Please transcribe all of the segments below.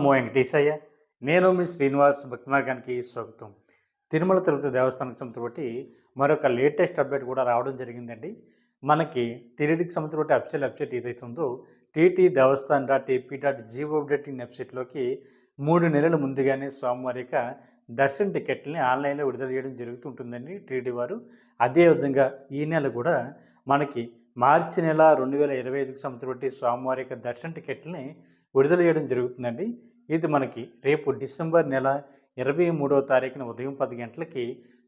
నమో వెంకటేశయ్య నేను మీ శ్రీనివాస్ భక్తి మార్గానికి స్వాగతం. తిరుమల తిరుపతి దేవస్థానం సంస్థ బట్టి మరొక లేటెస్ట్ అప్డేట్ కూడా రావడం జరిగిందండి. మనకి టీడీడీకి సంబంధించిన అఫిషియల్ వెబ్సైట్ ఏదైతే ఉందో TT Devasthan dot AP dot GO updating వెబ్సైట్లోకి మూడు నెలల ముందుగానే సోమవారి దర్శన టికెట్లని ఆన్లైన్లో విడుదల చేయడం జరుగుతుంటుందండి టీడీ వారు. అదేవిధంగా ఈ నెల కూడా మనకి మార్చి నెల రెండు వేల ఇరవై ఐదుకు సంవత్సరం స్వామివారి యొక్క దర్శన టికెట్ని విడుదల చేయడం జరుగుతుందండి. ఇది మనకి రేపు డిసెంబర్ నెల ఇరవై మూడవ తారీఖున ఉదయం పది గంటలకి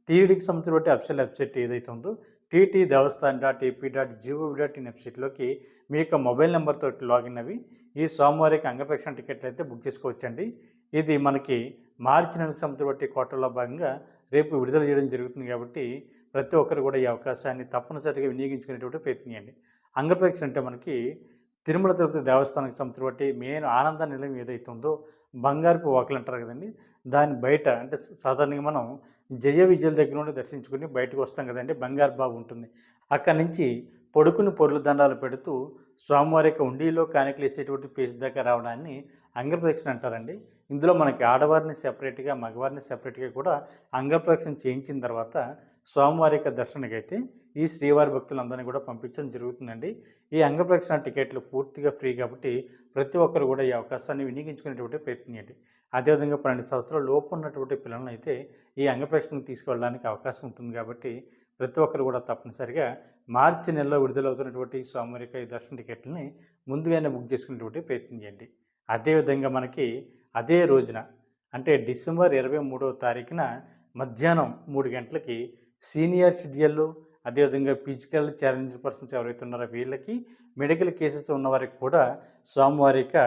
టీడీకి సంబంధించిన అఫిషియల్ వెబ్సైట్ ఏదైతే ఉందో TT Devasthan dot AP dot GO dot in వెబ్సైట్లోకి మీ యొక్క మొబైల్ నెంబర్తో లాగిన్ అవి ఈ సోమవారికి అంగప్రక్షణ టికెట్లు అయితే బుక్ చేసుకోవచ్చండి. ఇది మనకి మార్చి నెలకు సంబంధించిన బట్టి కోటల్లో భాగంగా రేపు విడుదల చేయడం జరుగుతుంది కాబట్టి ప్రతి ఒక్కరు కూడా ఈ అవకాశాన్ని తప్పనిసరిగా వినియోగించుకునేటువంటి ప్రయత్నించండి అంగప్రక్షణ అంటే మనకి తిరుమల తిరుపతి దేవస్థానానికి సంబంధించిన బట్టి మెయిన్ ఆనంద నిలయం ఏదైతే ఉందో బంగారపు వాకులు అంటారు కదండి. దాని బయట అంటే సాధారణంగా మనం జయ విజయల దగ్గర నుండి దర్శించుకుని బయటకు వస్తాం కదండి. బంగారు బాబు ఉంటుంది. అక్కడి నుంచి పొడుకుని పొరుల దండాలు పెడుతూ స్వామివారి యొక్క ఉండిలో కానికలు వేసేటువంటి ప్లేస్ దాకా రావడాన్ని అంగప్రదక్షిణ అంటారండి. ఇందులో మనకి ఆడవారిని సెపరేట్గా మగవారిని సెపరేట్గా కూడా అంగప్రదక్షిణ చేయించిన తర్వాత స్వామివారి యొక్క దర్శనకైతే ఈ శ్రీవారి భక్తులందరినీ కూడా పంపించడం జరుగుతుందండి. ఈ అంగప్రదక్షిణ టికెట్లు పూర్తిగా ఫ్రీ కాబట్టి ప్రతి ఒక్కరు కూడా ఈ అవకాశాన్ని వినియోగించుకునేటువంటి ప్రయత్నం చేయండి. అదేవిధంగా పన్నెండు సంవత్సరాల లోపు ఉన్నటువంటి పిల్లలను అయితే ఈ అంగప్రదక్షిణకు తీసుకెళ్ళడానికి అవకాశం ఉంటుంది కాబట్టి ప్రతి ఒక్కరు కూడా తప్పనిసరిగా మార్చి నెలలో విడుదలవుతున్నటువంటి స్వామివారికి ఈ దర్శన టికెట్లని ముందుగానే బుక్ చేసుకునేటువంటి ప్రయత్నం చేయండి. అదేవిధంగా మనకి అదే రోజున అంటే డిసెంబర్ ఇరవై మూడవ తారీఖున మధ్యాహ్నం మూడు గంటలకి సీనియర్ సిటిజన్లు అదేవిధంగా ఫిజికల్ ఛాలెంజ్ పర్సన్స్ ఎవరైతే ఉన్నారో వీళ్ళకి మెడికల్ కేసెస్ ఉన్న వారికి కూడా సోమవారిక యొక్క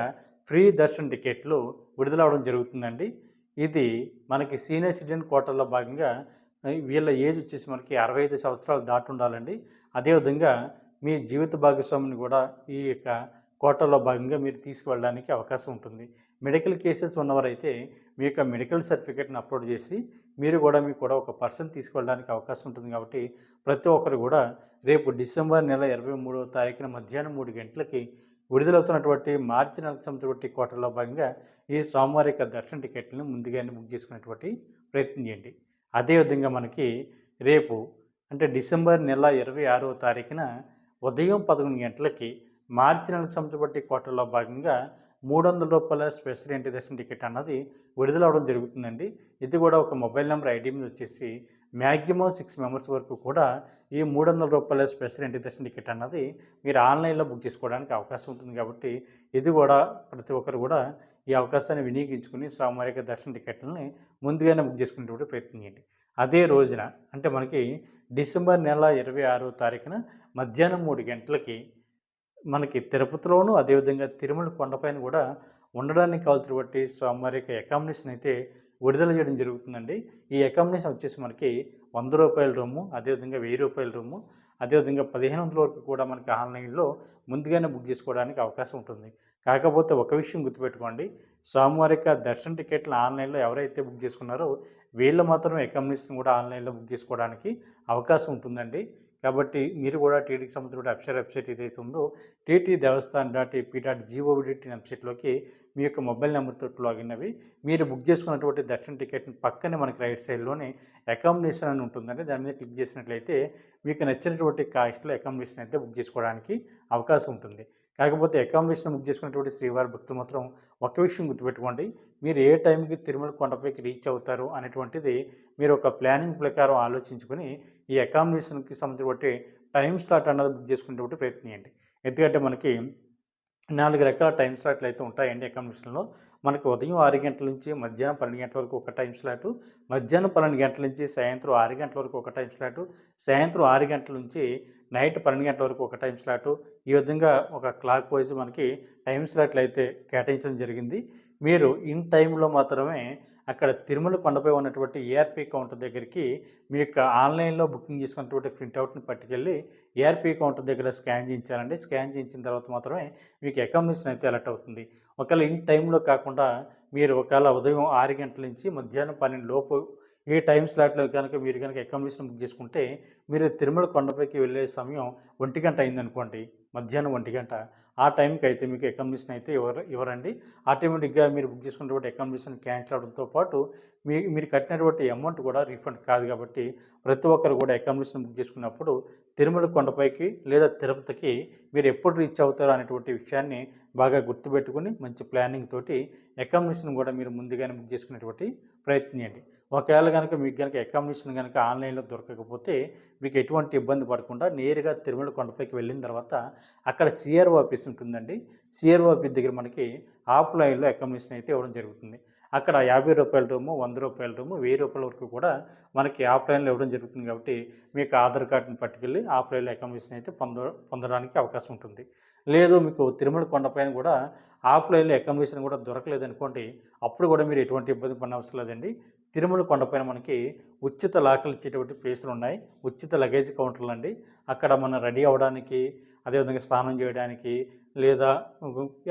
ఫ్రీ దర్శన్ టికెట్లు విడుదలవడం జరుగుతుందండి. ఇది మనకి సీనియర్ సిటిజన్ కోటల్లో భాగంగా వీళ్ళ ఏజ్ వచ్చేసి మనకి అరవై ఐదు సంవత్సరాలు దాటి ఉండాలండి. అదేవిధంగా మీ జీవిత భాగస్వామిని కూడా ఈ యొక్క కోటాలో భాగంగా మీరు తీసుకువెళ్ళడానికి అవకాశం ఉంటుంది. మెడికల్ కేసెస్ ఉన్నవారైతే మీ యొక్క మెడికల్ సర్టిఫికేట్ని అప్లోడ్ చేసి మీరు కూడా మీకు కూడా ఒక పర్సన్ తీసుకువెళ్ళడానికి అవకాశం ఉంటుంది కాబట్టి ప్రతి ఒక్కరు కూడా రేపు డిసెంబర్ నెల ఇరవై మూడవ తారీఖున మధ్యాహ్నం మూడు గంటలకి విడుదలవుతున్నటువంటి మార్చి నెలకు సంబంధించినటువంటి కోటలో భాగంగా ఈ సోమవారి యొక్క దర్శన టికెట్లను ముందుగానే బుక్ చేసుకునేటువంటి ప్రయత్నం చేయండి. అదేవిధంగా మనకి రేపు అంటే డిసెంబర్ నెల ఇరవై ఆరో తారీఖున ఉదయం పదకొండు గంటలకి మార్చి నెలకు సంబంధించి కోటలో భాగంగా మూడు వందల రూపాయల స్పెషల్ ఎంట్రీ దర్శనం టికెట్ అన్నది విడుదలవడం జరుగుతుందండి. ఇది కూడా ఒక మొబైల్ నెంబర్ ఐడి మీద వచ్చేసి మ్యాక్సిమం సిక్స్ మెంబర్స్ వరకు కూడా ఈ మూడు వందల రూపాయల స్పెషల్ ఎంట్రీ టికెట్ అన్నది మీరు ఆన్లైన్లో బుక్ చేసుకోవడానికి అవకాశం ఉంటుంది కాబట్టి ఇది కూడా ప్రతి ఒక్కరు కూడా ఈ అవకాశాన్ని వినియోగించుకుని సామాజిక దర్శన టికెట్లని ముందుగానే బుక్ చేసుకునేటువంటి ప్రయత్నం చేయండి. అదే రోజున అంటే మనకి డిసెంబర్ నెల ఇరవై ఆరో తారీఖున మధ్యాహ్నం మూడు గంటలకి మనకి తిరుపతిలోను అదేవిధంగా తిరుమల కొండపైన కూడా ఉండడానికి కావాల్సినటువంటి స్వామివారి యొక్క అకామిడేషన్ అయితే విడుదల చేయడం జరుగుతుందండి. ఈ అకామిడేషన్ వచ్చేసి మనకి వంద రూపాయల రూము అదేవిధంగా వెయ్యి రూపాయల రూము అదేవిధంగా పదిహేను వందల వరకు కూడా మనకి ఆన్లైన్లో ముందుగానే బుక్ చేసుకోవడానికి అవకాశం ఉంటుంది. కాకపోతే ఒక విషయం గుర్తుపెట్టుకోండి. స్వామివారి యొక్క దర్శన టికెట్లు ఆన్లైన్లో ఎవరైతే బుక్ చేసుకున్నారో వీళ్ళు మాత్రం అకామిడేషన్ కూడా ఆన్లైన్లో బుక్ చేసుకోవడానికి అవకాశం ఉంటుందండి. కాబట్టి మీరు కూడా టీటీకి సంబంధించిన అఫిషియల్ వెబ్సైట్ ఏదైతే ఉందో TT Devasthan dot AP dot జీఓవిడిటీ వెబ్సైట్లోకి మీ యొక్క మొబైల్ నెంబర్తో లాగిన్ అవి మీరు బుక్ చేసుకున్నటువంటి దర్శన టికెట్ని పక్కనే మనకి రైట్ సైడ్లోనే అకామిడేషన్ అని ఉంటుందండి. దాని మీద క్లిక్ చేసినట్లయితే మీకు నచ్చినటువంటి కాస్ట్లో అకామిడేషన్ అయితే బుక్ చేసుకోవడానికి అవకాశం ఉంటుంది. కాకపోతే అకామిడేషన్ బుక్ చేసుకున్నటువంటి శ్రీవారి భక్తులు మాత్రం ఒక విషయం గుర్తుపెట్టుకోండి. మీరు ఏ టైంకి తిరుమల కొండపైకి రీచ్ అవుతారు అనేటువంటిది మీరు ఒక ప్లానింగ్ ప్రకారం ఆలోచించుకొని ఈ అకామిడేషన్కి సంబంధించి టైం స్లాట్ అన్నది బుక్ చేసుకునేటువంటి ప్రయత్నియండి ఎందుకంటే మనకి నాలుగు రకాల టైం స్లాట్లు అయితే ఉంటాయండి అకామిడేషన్లో మనకి ఉదయం ఆరు గంటల నుంచి మధ్యాహ్నం పన్నెండు గంటల వరకు ఒక టైం స్లాటు మధ్యాహ్నం పన్నెండు గంటల నుంచి సాయంత్రం ఆరు గంటల వరకు ఒక టైం స్లాటు సాయంత్రం ఆరు గంటల నుంచి నైట్ పన్నెండు గంటల వరకు ఒక టైం స్లాటు ఈ విధంగా ఒక క్లాక్ వైజ్ మనకి టైం స్లాట్లు అయితే కేటాయించడం జరిగింది. మీరు ఇన్ టైంలో మాత్రమే అక్కడ తిరుమల కొండపై ఉన్నటువంటి ఏఆర్పి కౌంటర్ దగ్గరికి మీ యొక్క ఆన్లైన్లో బుకింగ్ చేసుకున్నటువంటి ప్రింట్అవుట్ని పట్టుకెళ్ళి ఏఆర్పి కౌంటర్ దగ్గర స్కాన్ చేయించాలండి. స్కాన్ చేయించిన తర్వాత మాత్రమే మీకు అకామిడేషన్ అయితే అలర్ట్ అవుతుంది. ఒకవేళ ఇన్ టైంలో కాకుండా మీరు ఒకవేళ ఉదయం ఆరు గంటల నుంచి మధ్యాహ్నం పన్నెండు లోపు ఏ టైం స్లాట్లో కనుక మీరు కనుక అకామిడేషన్ బుక్ చేసుకుంటే మీరు తిరుమల కొండపైకి వెళ్ళే సమయం ఒంటి గంట అయిందనుకోండి. మధ్యాహ్నం ఒంటి గంట. ఆ టైంకి అయితే మీకు అకామిడేషన్ అయితే ఇవ్వరు ఇవ్వరండి ఆటోమేటిక్గా మీరు బుక్ చేసుకున్నటువంటి అకామిడేషన్ క్యాన్సిల్ అవడంతో పాటు మీ మీరు కట్టినటువంటి అమౌంట్ కూడా రీఫండ్ కాదు కాబట్టి ప్రతి ఒక్కరు కూడా అకామిడేషన్ బుక్ చేసుకున్నప్పుడు తిరుమల కొండపైకి లేదా తిరుపతికి మీరు ఎప్పుడు రీచ్ అవుతారో అనేటువంటి విషయాన్ని బాగా గుర్తుపెట్టుకుని మంచి ప్లానింగ్ తోటి అకామిడేషన్ కూడా మీరు ముందుగానే బుక్ చేసుకునేటువంటి ప్రయత్నం చేయండి. ఒకవేళ కనుక మీకు కనుక అకామిడేషన్ కనుక ఆన్లైన్లో దొరకకపోతే మీకు ఎటువంటి ఇబ్బంది పడకుండా నేరుగా తిరుమల కొండపైకి వెళ్ళిన తర్వాత అక్కడ సిఆర్ఓ ఆఫీస్ ఉంటుందండి. సిఆర్ఓ ఆఫీస్ దగ్గర మనకి ఆఫ్లైన్లో అకామిడేషన్ అయితే ఇవ్వడం జరుగుతుంది. అక్కడ యాభై రూపాయల రూము వంద రూపాయల రూము వెయ్యి రూపాయల వరకు కూడా మనకి ఆఫ్లైన్లో ఇవ్వడం జరుగుతుంది కాబట్టి మీకు ఆధార్ కార్డుని పట్టుకెళ్ళి ఆఫ్లైన్లో అకామిడేషన్ అయితే పొంద పొందడానికి అవకాశం ఉంటుంది. లేదు మీకు తిరుమల కొండపైన కూడా ఆఫ్లైన్లో అకామిడేషన్ కూడా దొరకలేదు అనుకోండి అప్పుడు కూడా మీరు ఎటువంటి ఇబ్బంది పడిన అవసరం లేదండి. తిరుమల కొండపైన మనకి ఉచిత లాకలు ఇచ్చేటువంటి ప్లేసులు ఉన్నాయి. ఉచిత లగేజ్ కౌంటర్లు అండి. అక్కడ మనం రెడీ అవ్వడానికి అదేవిధంగా స్నానం చేయడానికి లేదా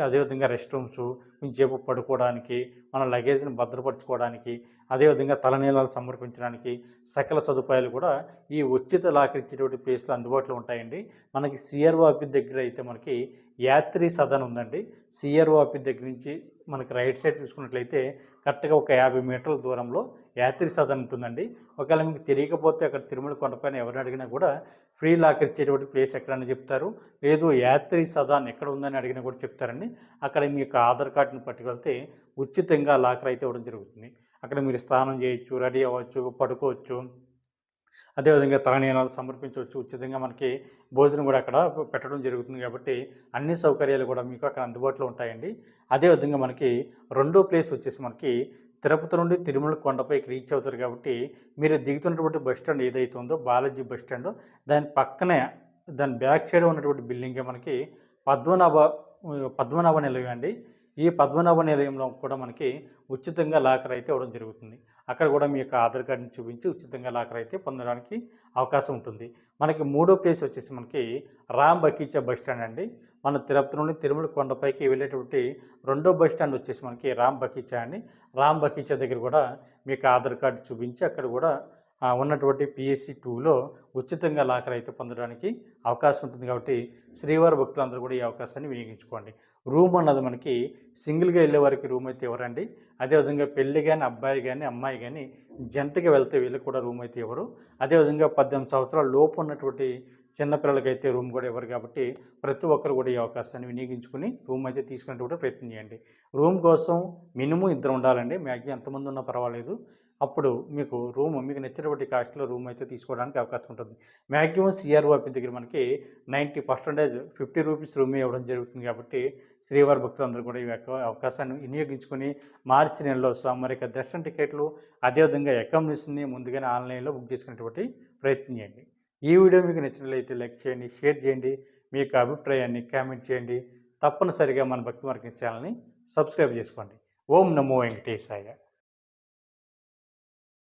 అదేవిధంగా రెస్ట్ రూమ్స్ కొంచెంసేపు పడుకోవడానికి మన లగేజ్ని భద్రపరచుకోవడానికి అదేవిధంగా తలనీలాలు సమర్పించడానికి సకల సదుపాయాలు కూడా ఈ ఉచిత లాకర్ ఇచ్చేటువంటి ప్లేసులు అందుబాటులో ఉంటాయండి. మనకి సిఆర్ఓ ఆఫీస్ దగ్గర అయితే మనకి యాత్రి సదన్ ఉందండి. సిఆర్ఓ ఆఫీస్ దగ్గర నుంచి మనకి రైట్ సైడ్ చూసుకున్నట్లయితే కరెక్ట్గా ఒక యాభై మీటర్ల దూరంలో యాత్రి సదన్ ఉంటుందండి. ఒకవేళ మీకు తెలియకపోతే అక్కడ తిరుమల కొండపైన ఎవరిని అడిగినా కూడా ఫ్రీ లాకర్ ఇచ్చేటువంటి ప్లేస్ ఎక్కడని చెప్తారు. లేదు యాత్రి సదాన్ ఎక్కడ ఉందని అడిగినా కూడా చెప్తారండి. అక్కడ మీ యొక్క ఆధార్ కార్డుని పట్టుకెళ్తే ఉచితంగా లాకర్ అయితే ఇవ్వడం జరుగుతుంది. అక్కడ మీరు స్నానం చేయొచ్చు రెడీ అవ్వచ్చు పడుకోవచ్చు. అదేవిధంగా తలనీనాలు సమర్పించవచ్చు. ఉచితంగా మనకి భోజనం కూడా అక్కడ పెట్టడం జరుగుతుంది కాబట్టి అన్ని సౌకర్యాలు కూడా మీకు అక్కడ అందుబాటులో ఉంటాయండి. అదేవిధంగా మనకి రెండో ప్లేస్ వచ్చేసి మనకి తిరుపతి నుండి తిరుమల కొండపైకి రీచ్ అవుతారు కాబట్టి మీరు దిగుతున్నటువంటి బస్ స్టాండ్ ఏదైతే ఉందో బాలాజీ బస్ స్టాండ్ దాని పక్కనే దాని బ్యాక్ సైడ్ ఉన్నటువంటి బిల్డింగే మనకి పద్మనాభ పద్మనాభ నిలయం అండి. ఈ పద్మనాభ నిలయంలో కూడా మనకి ఉచితంగా లాకర్ అయితే ఇవ్వడం జరుగుతుంది. అక్కడ కూడా మీ యొక్క ఆధార్ కార్డుని చూపించి ఉచితంగా లాకర్ అయితే పొందడానికి అవకాశం ఉంటుంది. మనకి మూడో ప్లేస్ వచ్చేసి మనకి రామ్ బకీచా బస్ స్టాండ్ అండి. మన తిరుపతి నుండి తిరుమల కొండపైకి వెళ్ళేటువంటి రెండో బస్ స్టాండ్ వచ్చేసి మనకి రామ్ బకీచా అండి. రామ్ బకీచా దగ్గర కూడా మీకు ఆధార్ కార్డు చూపించి అక్కడ కూడా ఉన్నటువంటి పిఎస్సి టూలో ఉచితంగా లాకర్ అయితే పొందడానికి అవకాశం ఉంటుంది కాబట్టి శ్రీవారి భక్తులందరూ కూడా ఈ అవకాశాన్ని వినియోగించుకోండి. రూమ్ అన్నది మనకి సింగిల్గా వెళ్ళే వారికి రూమ్ అయితే ఇవ్వరండి అదేవిధంగా పెళ్ళి కానీ అబ్బాయి కానీ అమ్మాయి కానీ జంటగా వెళ్తే వీళ్ళకి కూడా రూమ్ అయితే ఇవ్వరు అదేవిధంగా పద్దెనిమిది సంవత్సరాల లోపు ఉన్నటువంటి చిన్నపిల్లలకైతే రూమ్ కూడా ఇవ్వరు కాబట్టి ప్రతి ఒక్కరు కూడా ఈ అవకాశాన్ని వినియోగించుకుని రూమ్ అయితే తీసుకునేటువంటి ప్రయత్నం చేయండి. రూమ్ కోసం మినిమం ఇద్దరు ఉండాలండి. మ్యాక్సిమం ఎంతమంది ఉన్నా పర్వాలేదు. అప్పుడు మీకు రూమ్ మీకు నచ్చినటువంటి కాస్ట్లో రూమ్ అయితే తీసుకోవడానికి అవకాశం ఉంటుంది. మ్యాక్సిమం సిఆర్ఓపి దగ్గర మనకి నైంటీ పర్సెంటేజ్ ఫిఫ్టీ రూపీస్ రూమే ఇవ్వడం జరుగుతుంది కాబట్టి శ్రీవారి భక్తులందరూ కూడా ఈ యొక్క అవకాశాన్ని వినియోగించుకొని మార్చి నెలలో స్వామివారి యొక్క దర్శన టికెట్లు అదేవిధంగా అకామిడేషన్ని ముందుగానే ఆన్లైన్లో బుక్ చేసుకునేటువంటి ప్రయత్నం చేయండి. ఈ వీడియో మీకు నచ్చినట్లయితే లైక్ చేయండి షేర్ చేయండి మీ యొక్క అభిప్రాయాన్ని కామెంట్ చేయండి. తప్పనిసరిగా మన భక్తి మార్గం ఛానల్ని సబ్స్క్రైబ్ చేసుకోండి. ఓం నమో వెంకటేశాయ.